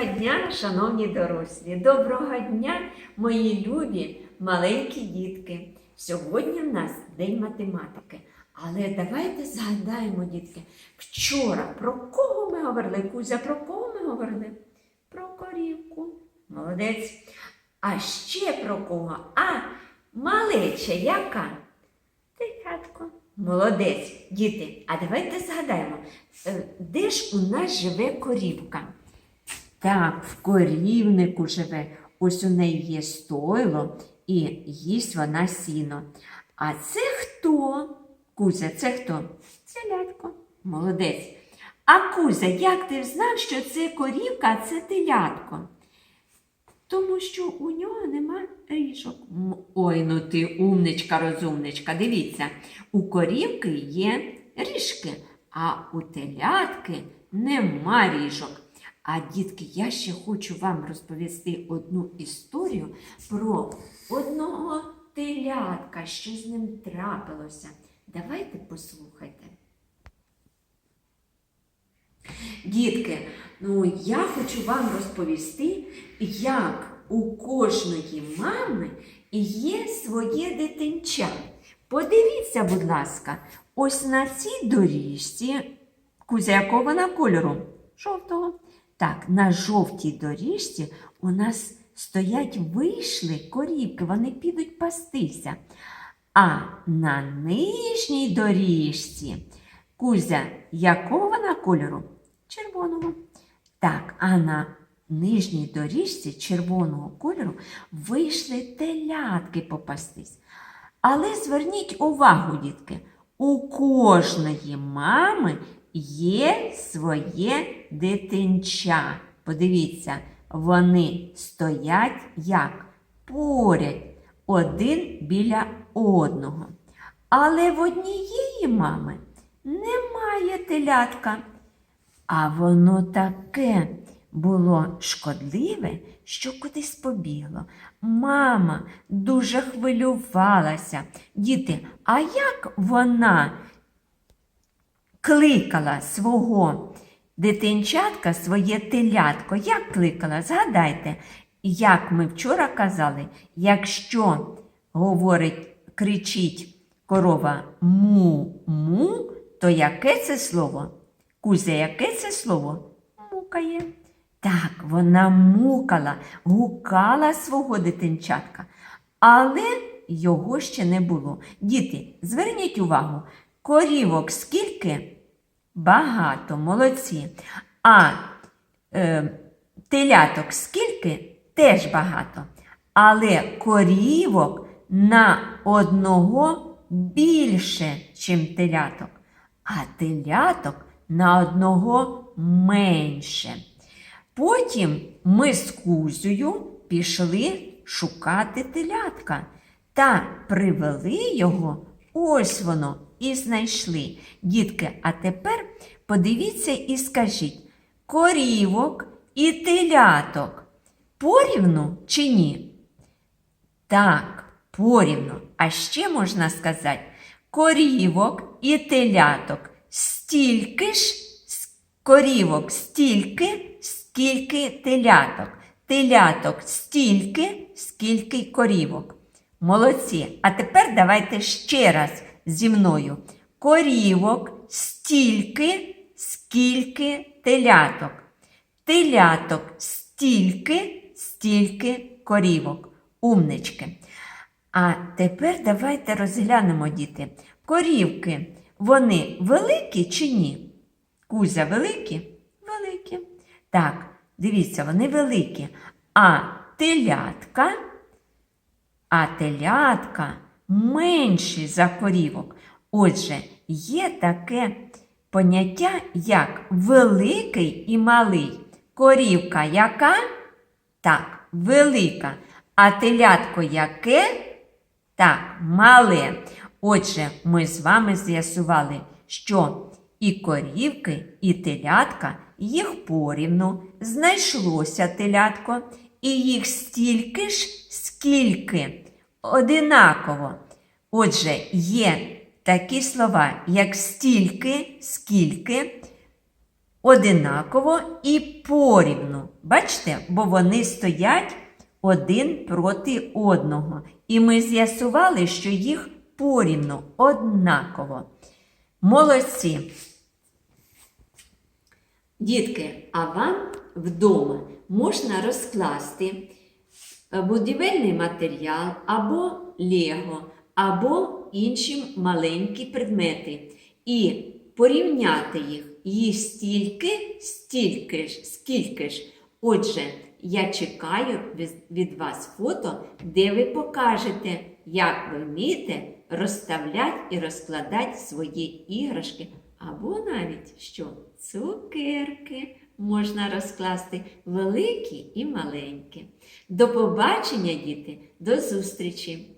Доброго дня, шановні дорослі! Доброго дня, мої любі маленькі дітки! Сьогодні в нас День математики. Але давайте згадаємо, дітки, вчора про кого ми говорили? Кузя, про кого ми говорили? Про корівку. Молодець. А ще про кого? А малеча яка? Телятко. Молодець, діти. А давайте згадаємо, е, де ж у нас живе корівка? Так, в корівнику живе. Ось у неї є стойло і їсть вона сіно. А це хто? Кузя, це хто? Телятко. Молодець. А Кузя, як ти знав, що це корівка, а це телятко? Тому що у нього нема ріжок. Ой, ну ти умничка, розумничка. Дивіться, у корівки є ріжки, а у телятки нема ріжок. А дітки, я ще хочу вам розповісти одну історію про одного телятка, що з ним трапилося. Давайте послухайте. Дітки, ну я хочу вам розповісти, як у кожної мами є своє дитинча. Подивіться, будь ласка, ось на цій доріжці, кузя якого вона кольору? Жовтого. Так, на жовтій доріжці у нас стоять вийшли корівки, вони підуть пастися. А на нижній доріжці Кузя, якого вона кольору? Червоного. Так, а на нижній доріжці червоного кольору вийшли телятки попастись. Але зверніть увагу, дітки, у кожної мами є своє дитинча. Подивіться, вони стоять як поряд один біля одного. Але в однієї мами немає телятка. А воно таке було шкодливе, що кудись побігло. Мама дуже хвилювалася. Діти, а як вона кликала свого дитинчатка, своє телятко? Як кликала? Згадайте, як ми вчора казали, якщо говорить, кричить корова му-му, то яке це слово? Кузя, яке це слово? Мукає. Так, вона мукала, гукала свого дитинчатка, але його ще не було. Діти, зверніть увагу, корівок скільки? Багато, молодці. А е, теляток скільки? Теж багато. Але корівок на одного більше, чим теляток, а теляток на одного менше. Потім ми з Кузею пішли шукати телятка та привели його, ось воно, і знайшли. Дітки, а тепер подивіться і скажіть, корівок і теляток порівну чи ні? Так, порівну. А ще можна сказати, корівок і теляток стільки ж корівок, стільки, скільки теляток. Теляток стільки, скільки корівок. Молодці. А тепер давайте ще раз зі мною. Корівок стільки, скільки теляток. Теляток стільки, стільки корівок. Умнички. А тепер давайте розглянемо, діти. Корівки, вони великі чи ні? Кузя великі? Великі. Так, дивіться, вони великі. А телятка, а телятка менші за корівок. Отже, є таке поняття, як великий і малий. Корівка яка? Так, велика. А телятко яке? Так, мале. Отже, ми з вами з'ясували, що і корівки, і телятка їх порівну знайшлося телятко, і їх стільки ж, скільки одинаково. Отже, є такі слова, як стільки, скільки, одинаково і порівну. Бачите, бо вони стоять один проти одного. І ми з'ясували, що їх порівну однаково. Молодці. Дітки, а вам вдома можна розкласти будівельний матеріал або лего, або інші маленькі предмети і порівняти їх. Їх стільки, стільки ж, скільки ж. Отже, я чекаю від- вас фото, де ви покажете, як ви вмієте розставляти і розкладати свої іграшки, або навіть що цукерки можна розкласти великі і маленькі. До побачення, діти, до зустрічі!